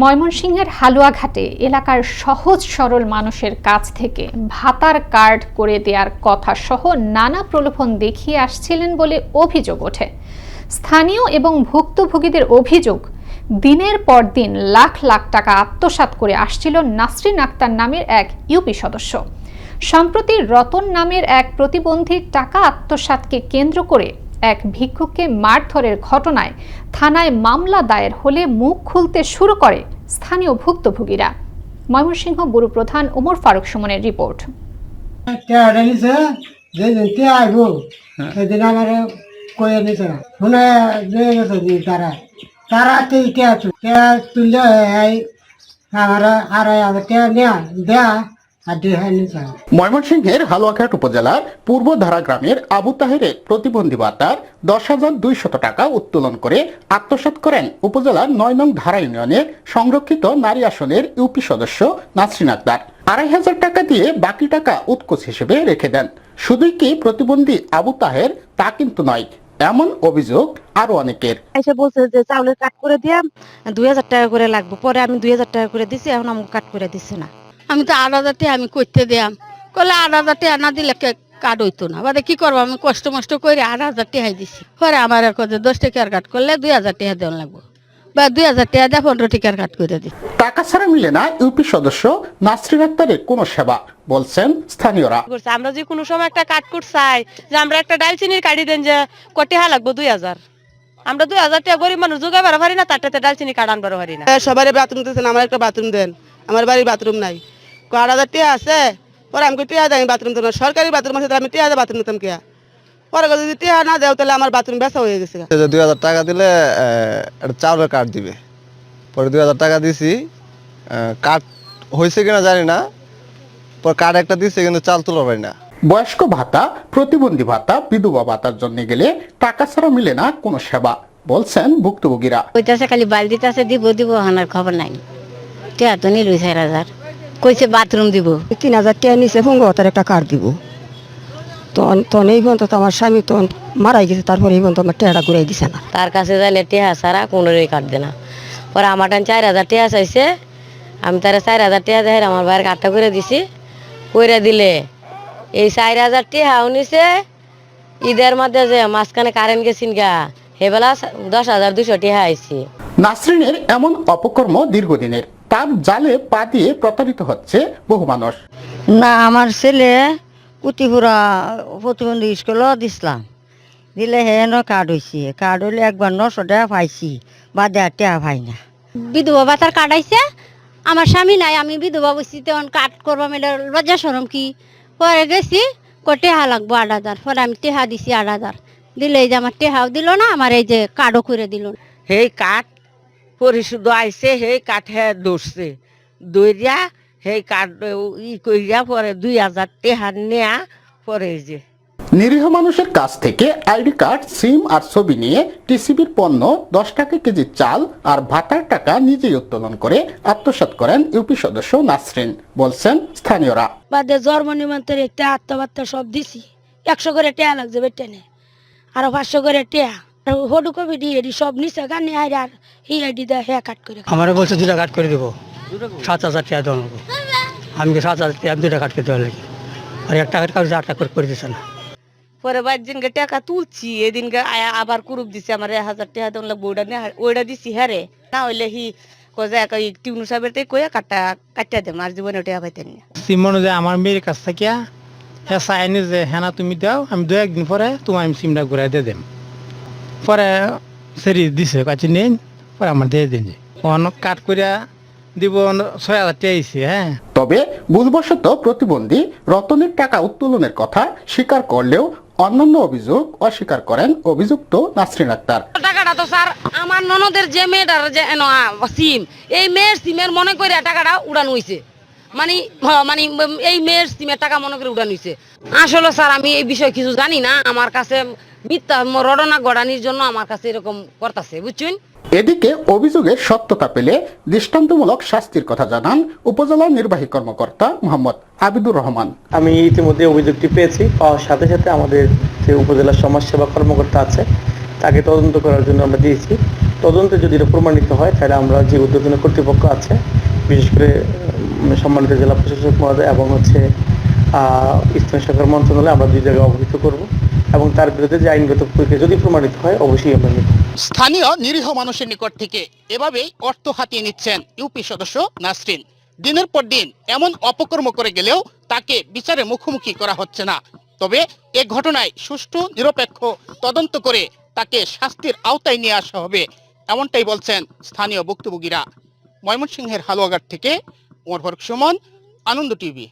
ময়মনসিংহের হালুয়াঘাটে এলাকার সহজ সরল মানুষের কাছ থেকে ভাতার কার্ড করে দেওয়ার কথা সহ নানা প্রলোভন দেখিয়ে আসছিলেন বলে অভিযোগ ওঠে। স্থানীয় এবং ভুক্তভোগীদের অভিযোগ, দিনের পর দিন লাখ লাখ টাকা আত্মসাৎ করে আসছিল নাসরিন আক্তার নামের এক ইউপি সদস্য। সম্প্রতি রতন নামের এক প্রতিবন্ধীর টাকা আত্মসাৎকে কেন্দ্র করে এক ভিক্ষুককে মারধরের ঘটনায় থানায় মামলা দায়ের হলে মুখ খুলতে শুরু করে স্থানীয় ভুক্তভোগীরা। ময়মনসিংহ ব্যুরো প্রধান ওমর ফারুক সুমনের রিপোর্ট। দিয়ে তারা তুই তুললে আমার দেয়া আর নিছে ময়মনসিংহের হালুয়াঘাট উপজেলার পূর্বধারা গ্রামের আবু তাহেরের প্রতিবন্ধী ভাতার দশ হাজার দুইশত টাকা উত্তোলন করে আত্মসাৎ করেন উপজেলার নয় নং ধারা ইউনিয়নের সংরক্ষিত নারী আসনের ইউপি সদস্য নাসরিন আক্তার আড়াই হাজার টাকা দিয়ে বাকি টাকা উৎকোচ হিসেবে রেখে দেন। শুধুই কি প্রতিবন্ধী আবু তাহের তা কিন্তু নয় এমন অভিযোগ আরও অনেকের। এসে বলছে যে চাউলের কাট করে দিয়ে দুই হাজার টাকা করে লাগবে। পরে আমি দুই হাজার টাকা করে দিছি এখন আমাকে কাট করে দিচ্ছে না। আমি তো আট হাজার আমি করতে দিয়াম কলে আট হাজার টাকা না দিলে কে কার্ড হইতো না। বাদে কি করব আমি কষ্ট মষ্ট করে আট হাজার টাকাই দিছি। পরে আমার কথা দশ টাকার কাট করলে দুই হাজার টাকা দেওয়া লাগবে। বা দুই হাজার টাকা দিয়ে পনেরো টাকার কাট করে দিই টাকা ছাড়া মিলে না ইউপি সদস্য নাসরিন আক্তারের কোনো সেবা বলছেন স্থানীয়রা। আমরা যে কোনো সময় একটা কাট করতে চাই যে আমরা একটা ডাল চিনির কাটি দেন যে কটি হা লাগবো দুই হাজার। আমরা দুই হাজার টাকা গরিব মানুষ যোগাই পারা পারি না তারটাতে ডাল চিনি কাট আনবার পারি না। সবারই বাথরুম দিতেছেন আমার একটা বাথরুম দেন। আমার বাড়ির বাথরুম নাই। আট হাজার টিয়া আছে পরে আমি টিয়া দেয় বাথরুম দেবো সরকারি বাথরুম আছে আমি টিয়া বাথরুম দিতাম কিয়া পরে যদি টিয়া না দেও তাহলে আমার বাথরুম বেচা হয়ে গেছে দুই হাজার টাকা দিলে একটা চাউলের কার্ড দিবে। পরে দুই হাজার টাকা দিছি কার্ড হয়েছে কিনা জানি না পরে কার্ড একটা দিচ্ছে কিন্তু চাল তুলা পারি না। বয়স্ক ভাতা প্রতিবন্ধী ভাতা বিধবা ভাতার জন্য গেলে টাকা ছাড়া মিলে না কোনো সেবা বলছেন ভুক্তভোগীরা। কইতাছে খালি বালতিতে আছে দিব দিব হানার খবর নাই। টিয়া তো চার হাজার। কইছে বাথরুম দিব। তিন হাজার টাকা নিচে ফোঙ্গ তার একটা কার্ড দিব? তখন তখন এই পর্যন্ত তো আমার স্বামী তখন মারাই গেছে তারপরে এই পর্যন্ত আমার টাকাটা ঘুরাই দিছে না। তার কাছে যাইলে টিয়া ছাড়া কোনোরই কাটবে না। পরে আমার টান চার হাজার টিয়া চাইছে আমি তারা চার হাজার টিয়া দেয় আমার বাইরে কাটটা করে দিছি। কইরা দিলে এই চার হাজার টিয়া নিছে ঈদের মধ্যে যে মাঝখানে কারেন্ট গেছিন গা সেবেলা দশ হাজার দুশো টিয়া আইছি। নাসরিনের এমন অপকর্ম দীর্ঘদিনের। তার জালে পা দিয়ে প্রতারিত হচ্ছে বহু মানুষ। না আমার ছেলে কুটিপুরা প্রতিবন্ধী স্কুলও দিছিলাম। দিলে হেন কার্ড হয়েছে কার্ড হইলে একবার নশো টাকা পাইছি বা দেড় টাকা পাই না। বিধবা ভাতার কার্ড আইছে? আমার স্বামী নাই আমি বিধবা বসছি তখন কাট করব মেলে লজ্জা সরম কি? পরে গেছি ক টেহা লাগবো আট হাজার পরে আমি টেহা দিছি আট হাজার। দিলে এই যে আমার টেহাও দিল না আমার এই যে কার্ডও করে দিল না। সেই কাঠ পরিশুদ্ধ আইছে সেই কাঠে দৌড়ছে দৌড়িয়া সেই কাঠ ই কইরা পরে দুই হাজার টেহা নেয়া পরে যে। নিরীহ মানুষের কাছ থেকে আইডি কার্ড সিম আর ছবি নিয়ে টিসিবির পণ্য দশ টাকা কেজি চাল আর ভাতার টাকা নিজেই উত্তোলন করে আত্মসাৎ করেন ইউপি সদস্য নাসরিন বলছেন স্থানীয়রা। বাদে জন্ম নিমন্ত্রণ একটা আত্মবার্তা সব দিছি। একশো করে টেয়া লাগছে বেটেনে আরও পাঁচশো করে টেয়া আর হডু কবি দিয়ে এডি সব নিচে গানে আইড আর হি আইডি দেয় হ্যাঁ কাট করে আমার বলছে দুটা কাট করে দেবো। সাত হাজার টাকা দেওয়া নেব আমি সাত হাজার টাকা দুটা কাট করে দেওয়া লাগে? আর একটা কাট কাজ আটটা করে করে দিচ্ছে না। পরে বার দিনকে টাকা তুলছি এদিনকে আয়া- আবার কুরুপ দিছে আমার এক হাজার টাকা দেওয়া লাগবে ওইটা নিয়ে ওইটা দিছি হ্যারে না হইলে হি কজা টিউনু সাহেবের তাই কইয়া কাটা কাটিয়া দেম আর জীবনে টাকা পাইতেন না। সিম অনুযায়ী আমার মেয়ের কাছ থেকে হ্যাঁ চাইনি যে হ্যাঁ তুমি দাও আমি দু একদিন পরে তোমার আমি সিমটা ঘুরাই দিয়ে দেম পরে সেরি দিছে কাছে নেন পরে আমার দিয়ে দিন যে। অনেক কাট করিয়া দিব ছয় হাজার টাকা হ্যাঁ। তবে ভুলবশত প্রতিবন্ধী রতনের টাকা উত্তোলনের কথা স্বীকার করলেও অন্যান্য অভিযোগ অস্বীকার করেন অভিযুক্ত নাসরিন আক্তার। টাকাটা তো স্যার আমার ননদের যে মেয়েটার যে সিম এই মেয়ের সিমের মনে করে টাকাটা উড়ান হইছে। মানে হ, মানে এই মেয়ের সিমের টাকা মনে করে উড়ান হইছে। আসলে স্যার আমি এই বিষয়ে কিছু জানি না। আমার কাছে মিথ্যা রটনা গড়ানির জন্য আমার কাছে এরকম করতেছে বুঝছেন? এদিকে অভিযোগের সত্যতা পেলে দৃষ্টান্তমূলক শাস্তির কথা জানান উপজেলা নির্বাহী কর্মকর্তা মোহাম্মদ আবিদুর রহমান। আমি ইতিমধ্যে অভিযোগটি পেয়েছি। পাওয়ার সাথে সাথে আমাদের যে উপজেলা সমাজসেবা কর্মকর্তা আছে তাকে তদন্ত করার জন্য আমরা দিয়েছি। তদন্তে যদি এটা প্রমাণিত হয় তাহলে আমরা যে উদ্বোধন কর্তৃপক্ষ আছে বিশেষ করে সম্মানিত জেলা প্রশাসক মহোদয় এবং হচ্ছে স্থানীয় সরকার মন্ত্রণালয় আমরা দুই জায়গায় অবহিত করব এবং তার বিরুদ্ধে যে আইনগত প্রক্রিয়া যদি প্রমাণিত হয়, অবশ্যই আমরা নেব। স্থানীয় নিরীহ মানুষের নিকট থেকে এভাবেই অর্থ হাতিয়ে নিচ্ছেন ইউপি সদস্য নাসরিন। দিনের পর দিন এমন অপকর্ম করে গেলেও তাকে বিচারে মুখোমুখি করা হচ্ছে না। তবে এ ঘটনায় সুষ্ঠু, নিরপেক্ষ তদন্ত করে তাকে শাস্তির আওতায় নিয়ে আসা হবে, এমনটাই বলছেন স্থানীয় ভুক্তভোগীরা। ময়মনসিংহের হালুয়াঘাট থেকে ওমর ফারুক সুমন আনন্দ টিভি।